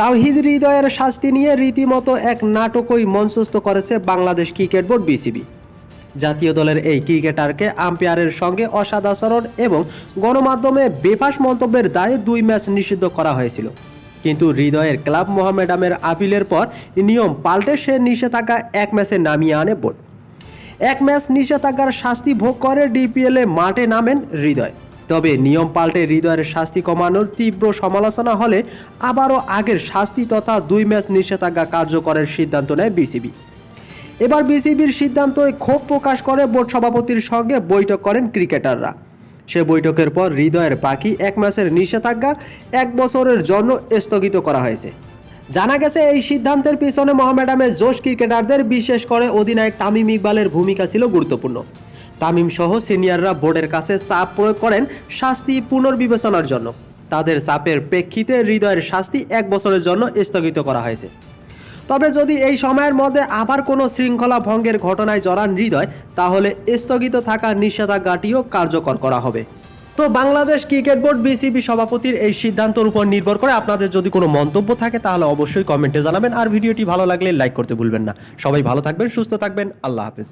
তাওহিদ হৃদয়ের শাস্তি নিয়ে রীতিমতো এক নাটকই মঞ্চস্থ করেছে বাংলাদেশ ক্রিকেট বোর্ড বিসিবি। জাতীয় দলের এই ক্রিকেটারকে আম্পায়ারের সঙ্গে অসদাচরণ এবং গণমাধ্যমে বেফাস মন্তব্যের দায়ে দুই ম্যাচ নিষিদ্ধ করা হয়েছিল। কিন্তু হৃদয়ের ক্লাব মোহামেডামের আপিলের পর নিয়ম পাল্টে সে নিষেধাজ্ঞা এক ম্যাচে নামিয়ে আনে বোর্ড। এক ম্যাচ নিষেধাজ্ঞার শাস্তি ভোগ করে ডিপিএলে মাঠে নামেন হৃদয়। তবে নিয়ম পাল্টে হৃদয়ের শাস্তি কমানোর তীব্র সমালোচনা হলে আবারও আগের শাস্তি তথা দুই ম্যাচ নিষেধাজ্ঞা কার্যকরের সিদ্ধান্ত নেয় বিসিবি। এবার বিসিবির সিদ্ধান্তে ক্ষোভ প্রকাশ করে বোর্ড সভাপতির সঙ্গে বৈঠক করেন ক্রিকেটাররা। সে বৈঠকের পর হৃদয়ের বাকি এক ম্যাচের নিষেধাজ্ঞা এক বছরের জন্য স্থগিত করা হয়েছে। জানা গেছে, এই সিদ্ধান্তের পিছনে মোহামেডামের জোশ ক্রিকেটারদের বিশেষ করে অধিনায়ক তামিম ইকবালের ভূমিকা ছিল গুরুত্বপূর্ণ। তামিম সহ সিনিয়ররা বোর্ডের কাছে চাপ প্রয়োগ করেন শাস্তি পুনর্বিবেচনার জন্য। তাদের চাপের প্রেক্ষিতে হৃদয়ের শাস্তি এক বছরের জন্য স্থগিত করা হয়েছে। তবে যদি এই সময়ের মধ্যে আবার কোনো শৃঙ্খলা ভঙ্গের ঘটনায় জড়ান হৃদয়, তাহলে স্থগিত থাকা নিষেধাজ্ঞাটিও কার্যকর করা হবে। তো বাংলাদেশ ক্রিকেট বোর্ড বিসিবি সভাপতির এই সিদ্ধান্তের উপর নির্ভর করে আপনাদের যদি কোনো মন্তব্য থাকে, তাহলে অবশ্যই কমেন্টে জানাবেন। আর ভিডিওটি ভালো লাগলে লাইক করতে ভুলবেন না। সবাই ভালো থাকবেন, সুস্থ থাকবেন। আল্লাহ হাফেজ।